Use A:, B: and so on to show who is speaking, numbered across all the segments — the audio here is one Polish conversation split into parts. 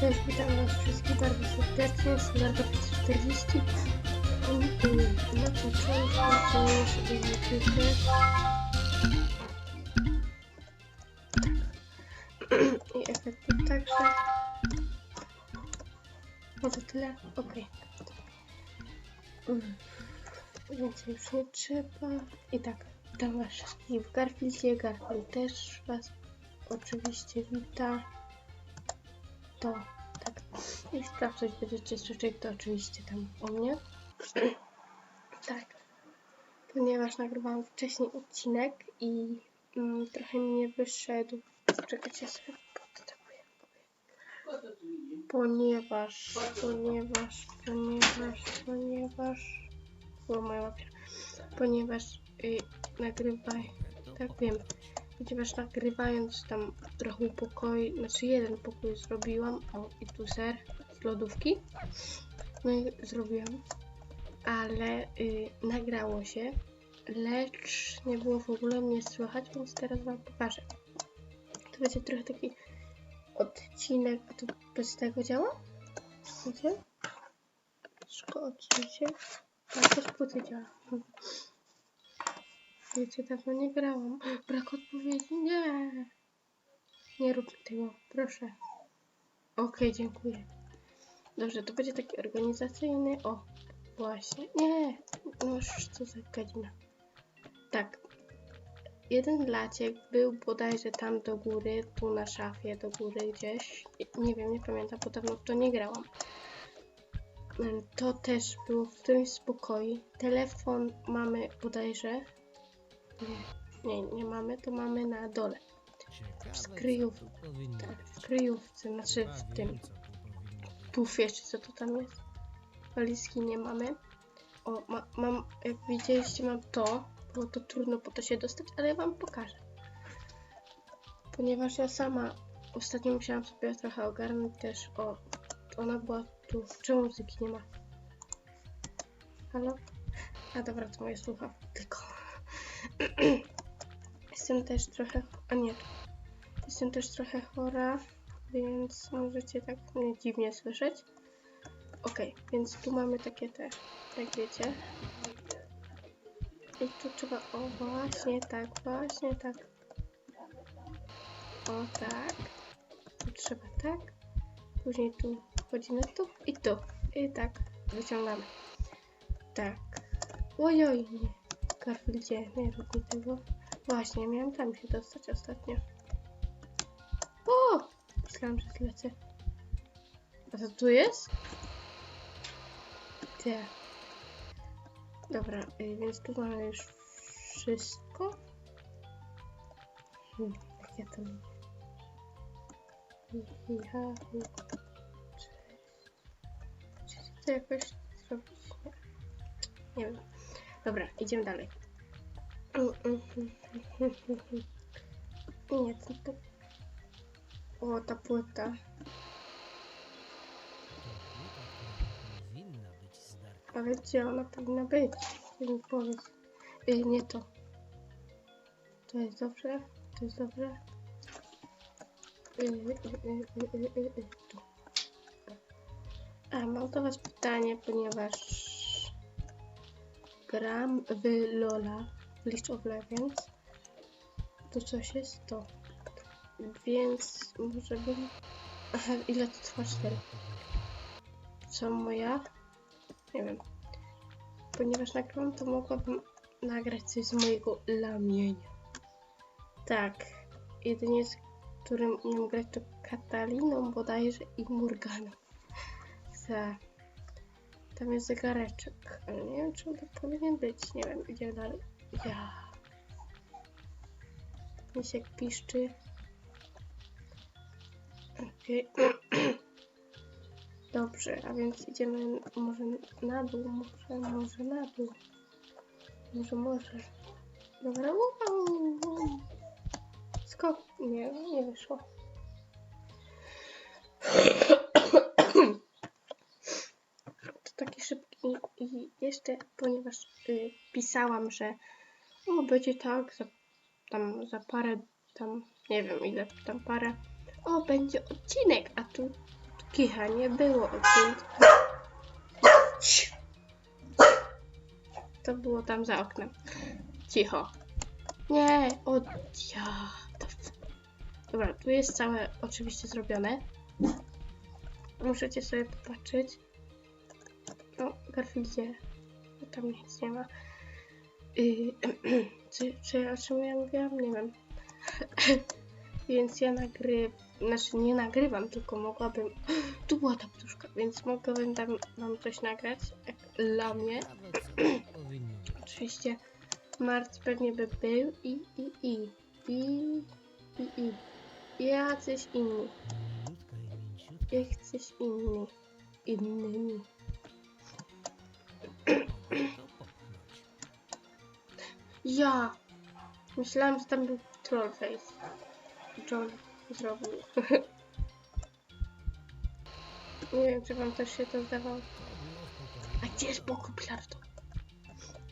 A: Cześć, witam was wszystkich bardzo serdecznie, Standarda 40. I, y, Na początku zrobię sobie wytykę. I efekty także. Może tyle? Okej. Mm. Więcej już nie trzeba. I tak, witam was wszystkich w Garfieldzie. Garfield też was oczywiście wita. To tak. Tam coś będziecie słyszeć, to oczywiście tam o mnie. tak. Ponieważ nagrywałam wcześniej odcinek i mm, trochę mi nie wyszedł. Czekajcie sobie. Ponieważ, ponieważ, ponieważ, ponieważ. Było moja łapia. Ponieważ y, nagrywaj. Tak wiem ponieważ nagrywając tam trochę pokoi, znaczy jeden pokój zrobiłam, o i tu ser z lodówki, no i zrobiłam, ale y, nagrało się, lecz nie było w ogóle mnie słychać, więc teraz wam pokażę. To będzie trochę taki odcinek, a to bez tego działa? Widzicie? Szko odcięcie. A to z działa. Wiecie, dawno nie grałam. Brak odpowiedzi. Nie. Nie rób tego, proszę. Okej, dziękuję. Dobrze, to będzie taki organizacyjny. O, właśnie. Nie. No już co za godzina. Tak. Jeden laciek był bodajże tam do góry, tu na szafie do góry gdzieś. Nie wiem, nie pamiętam, bo dawno w to nie grałam. To też było w którymś z pokoi. Telefon mamy bodajże nie, nie, mamy, to mamy na dole. W skryjów, tak, w kryjówce, znaczy w tym pufie, czy co to tam jest. Walizki nie mamy. O, ma, mam, jak widzieliście, mam to. Było to trudno po to się dostać, ale ja wam pokażę. Ponieważ ja sama ostatnio musiałam sobie trochę ogarnąć też, o, ona była tu. Czemu muzyki nie ma? Halo? A dobra, to moje słuchawki tylko. Jestem też trochę. A nie. Jestem też trochę chora, więc możecie tak mnie dziwnie słyszeć. Ok, więc tu mamy takie te, jak wiecie. I tu trzeba. O, właśnie tak, właśnie tak. O, tak. Tu trzeba tak. Później tu wchodzimy tu i tu. I tak wyciągamy. Tak. Ojoj, nie. Garfieldzie, nie rób mi tego. Właśnie, miałam tam się dostać ostatnio. O! Myślałam, że zlecę. A co tu jest? Gdzie? Dobra, y, więc tu mamy już wszystko. Hmm, jak ja to? Ja, cześć. Czy to jakoś zrobić? Nie, nie wiem. Dobra, idziemy dalej. Nie, to, to... O, ta płyta.
B: Powinna być zdarta.
A: Ale gdzie ona powinna być? Mi powiedz. Y, nie to. To jest dobrze? To jest dobrze? Tu. A, mam do was pytanie, ponieważ gram w Lola, League of Legends. To coś jest to. Więc może bym... Aha, ile to trwa? 4. Co moja? Nie wiem. Ponieważ nagrywam, to mogłabym nagrać coś z mojego lamienia. Tak. Jedynie z którym umiem grać to Kataliną bodajże i Morganą. Za. Tam jest zegareczek, ale nie wiem, czy on tak powinien być. Nie wiem, idziemy dalej. Ja. Misiek piszczy. Okej. Dobrze, a więc idziemy może na dół, może, może na dół. Może, może. Dobra, wow. Skok. Nie, nie wyszło. Szybki i jeszcze, ponieważ y, pisałam, że o, będzie tak za, tam za parę, tam nie wiem ile, tam parę, o, będzie odcinek, a tu, Kicha, nie było odcięte. To było tam za oknem. Cicho. Nie, od ja. Dobra, tu jest całe oczywiście zrobione. Możecie sobie popatrzeć. No, Garfieldzie. Tam nic nie ma. Yy, czy, czy o czym ja mówiłam? Nie wiem. więc ja nagrywam. Znaczy nie nagrywam, tylko mogłabym. Tu była ta poduszka, więc mogłabym tam wam coś nagrać. Jak dla mnie. Oczywiście Mart pewnie by był i i i i i i jacyś inni, jacyś inni, innymi. Ja myślałam, że tam był Trollface. John zrobił. Nie wiem, czy wam też się to zdawało. A gdzie jest Bilardo?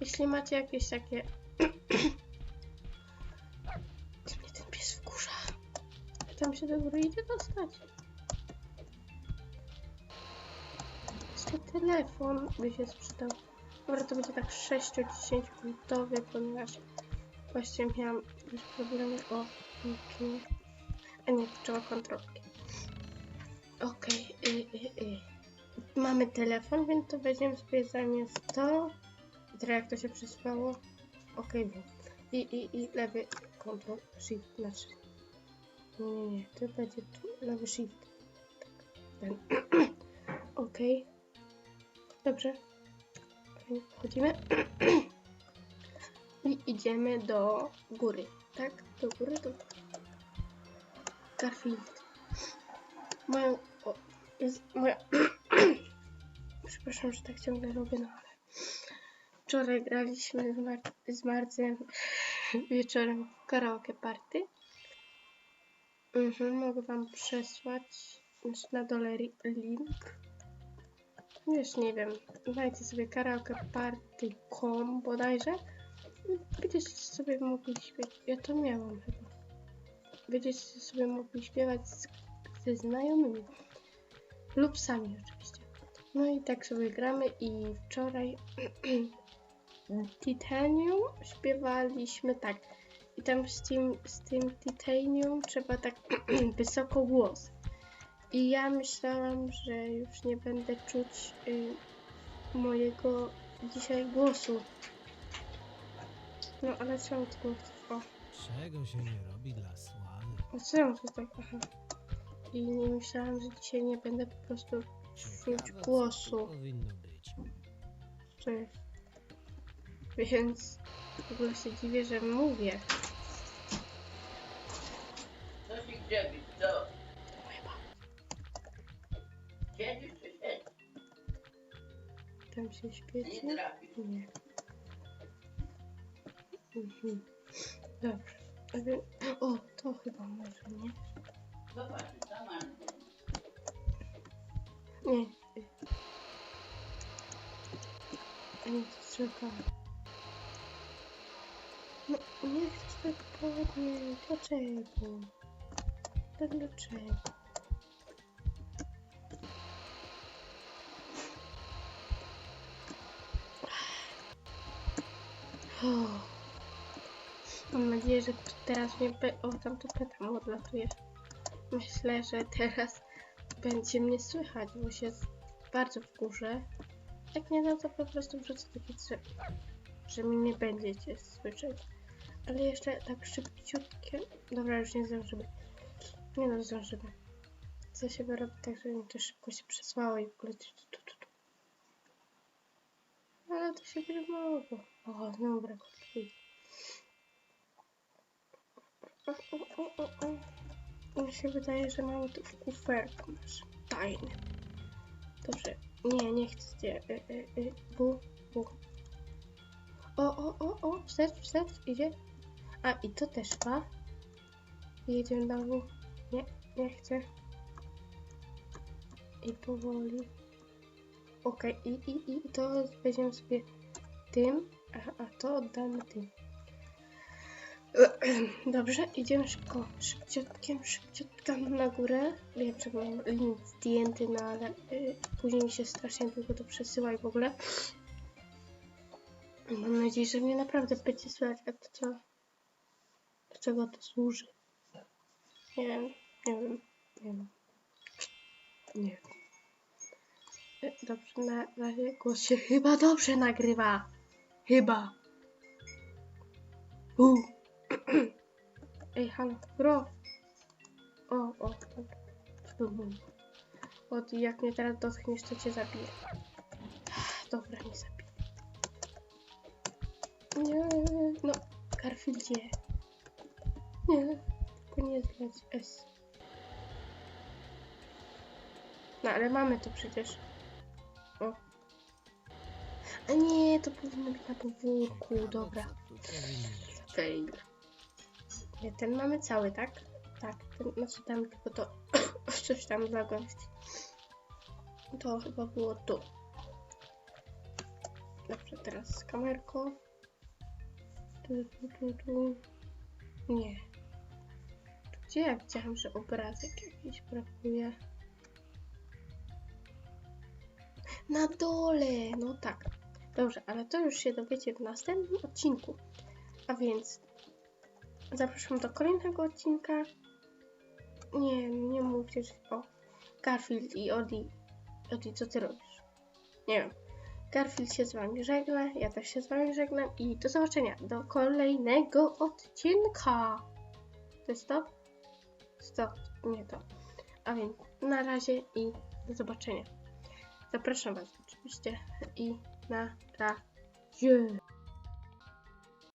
A: Jeśli macie jakieś takie... Czy mnie ten pies wkurza? Tam się do góry idzie dostać. Jeszcze telefon by się sprzedał. Dobra, to będzie tak 6-10 minutowy, ponieważ właśnie miałam już problemy o YouTube. A nie, trzeba kontrolki. Okej, y, y, y. Mamy telefon, więc to weźmiemy sobie zamiast to. I teraz jak to się przesłało? Okej, wiem. I, i, I lewy kontrol, shift, znaczy. Nie, nie, nie, to będzie tu lewy shift. Tak, ten. Okej. Dobrze. Wchodzimy. I idziemy do góry. Tak? Do góry, do. Garfield. Moją... O, jest moja... Przepraszam, że tak ciągle robię, no ale... Wczoraj graliśmy z, Mar- z Marcem wieczorem w karaoke party. Mhm, mogę wam przesłać na dole link. Już nie wiem, dajcie sobie karaokeparty.com bodajże. Będziecie sobie mogli śpiewać. Ja to miałam chyba. Będziecie sobie mogli śpiewać z, ze znajomymi. Lub sami oczywiście. No i tak sobie gramy i wczoraj Titanium śpiewaliśmy tak. I tam z tym, z tym Titanium trzeba tak wysoko głos. I ja myślałam, że już nie będę czuć y, mojego dzisiaj głosu. No ale czemu to? O,
B: Czego się nie robi dla sławy?
A: a czemu to tak? Aha. I nie myślałam, że dzisiaj nie będę po prostu czuć
B: Ciekawe, co
A: głosu.
B: tu powinno być.
A: Co jest? Więc w ogóle się dziwię, że mówię.
C: Co się grzebisz,
A: się świeci?
C: Nie.
A: Mhm. Dobrze. O, to chyba może, nie? Nie. Nie, to trzeba. No, nie chcesz tak podnieść. Dlaczego? Tak dlaczego? Mam nadzieję, że teraz mnie... Be... O, tam to petam odlatuje. Myślę, że teraz będzie mnie słychać, bo się bardzo wkurzę. Jak nie, no to po prostu wrzucę taki drzew, że mnie nie będziecie słyszeć. Ale jeszcze tak szybciutkie. Dobra, już nie zdążymy. Nie no, zdążymy. Co się robi tak, żeby mi to szybko się przesłało i w ogóle. Ale to się mogło. O, znowu brak o. Mi się wydaje, że mamy tu w kuferku nasz tajny. Dobrze. Nie, nie chcecie. Y, y, y, bu, bu. O, o, o, o, wstecz, wstecz, idzie. A, i to też ma. Jedziemy na dół. Nie, nie chcę. I powoli. Okej, i, i, i to weźmiemy sobie tym, a, a to oddamy tym. Dobrze, idziemy szybko, szybciutkiem, szybciutkiem na górę. Wiem, że mam link zdjęty, no ale y, później mi się strasznie długo to przesyła i w ogóle. Mam nadzieję, że mnie naprawdę będzie słychać, a to co? Do czego to służy? Nie wiem, nie wiem, nie wiem. Nie wiem. Dobrze, na razie głos się chyba dobrze nagrywa. Chyba. U. Ej, halo, bro. O, o, dobra. Od jak mnie teraz dotkniesz, to cię zabiję. Dobra, nie zabiję. Nie, no, Garfieldzie. Nie, tylko nie zleć S. No, ale mamy to przecież. O. A nie, to powinno być na podwórku, dobra. Fail. Ten mamy cały, tak? Tak, ten, znaczy tam tylko to coś tam dla gości. To chyba było tu. Dobrze, teraz z kamerką. Tu, tu, tu, tu. Nie. Gdzie ja widziałam, że obrazek jakiś brakuje? Na dole! No tak. Dobrze, ale to już się dowiecie w następnym odcinku. A więc zapraszam do kolejnego odcinka. Nie, nie mówcie, o Garfield i Odi. Odi, co ty robisz? Nie wiem. Garfield się z wami żegna, ja też się z wami żegnam i do zobaczenia do kolejnego odcinka. To jest to? Stop, nie to. A więc na razie i do zobaczenia. Zapraszam was oczywiście i na razie.